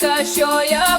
жінка, що я.